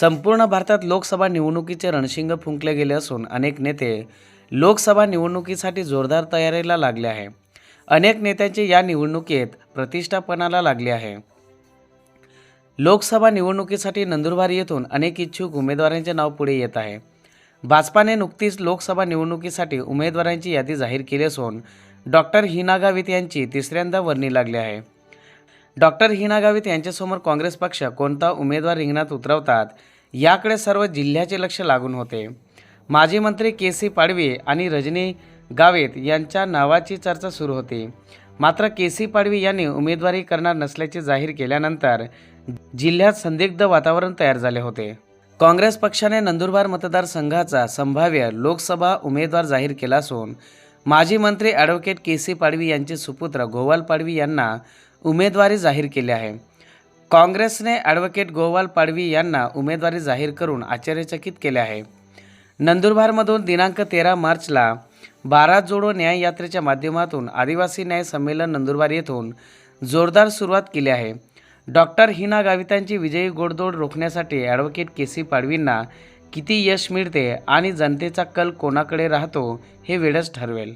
संपूर्ण भारतात लोकसभा निवडणुकीचे रणशिंग फुंकले गेले असून अनेक नेते लोकसभा निवडणुकीसाठी जोरदार तयारीला लागले आहे. अनेक नेत्यांचे या निवडणुकीत प्रतिष्ठापनाला लागले आहे. लोकसभा निवडणुकीसाठी नंदुरबार येथून अनेक इच्छुक उमेदवारांचे नाव पुढे येत आहे. भाजपाने नुकतीच लोकसभा निवडणुकीसाठी उमेदवारांची यादी जाहीर केली असून डॉक्टर हिना गावित यांची तिसऱ्यांदा वर्णी लागली आहे. डॉक्टर हिना गावित यांच्यासमोर काँग्रेस पक्ष कोणता उमेदवार रिंगणात उतरवतात याकडे सर्व जिल्ह्याचे लक्ष लागून होते. माजी मंत्री के सी पाडवी आणि रजनी गावित यांच्या नावाची चर्चा सुरू होती. मात्र के सी पाडवी यांनी उमेदवारी करणार नसल्याचे जाहीर केल्यानंतर जिल्ह्यात संदिग्ध वातावरण तयार झाले होते. काँग्रेस पक्षाने नंदुरबार मतदारसंघाचा संभाव्य लोकसभा उमेदवार जाहीर केला असून माजी मंत्री ॲडव्होकेट के सी पाडवी यांचे सुपुत्र गोवाल पाडवी यांना उमेदवारी जाहीर केली आहे. काँग्रेसने ॲडव्होकेट गोवाल पाडवी यांना उमेदवारी जाहीर करून आश्चर्यचकित केले आहे. नंदुरबारमधून दिनांक तेरा मार्चला बारा जोडो न्याय यात्रेच्या माध्यमातून आदिवासी न्याय संमेलन नंदुरबार येथून जोरदार सुरुवात केली आहे. डॉक्टर हिना गावितांची विजयी गोडदोड रोखण्यासाठी ॲडव्होकेट के सी पाडवींना किती यश मिळते आणि जनतेचा कल कोणाकडे राहतो हे वेळच ठरवेल.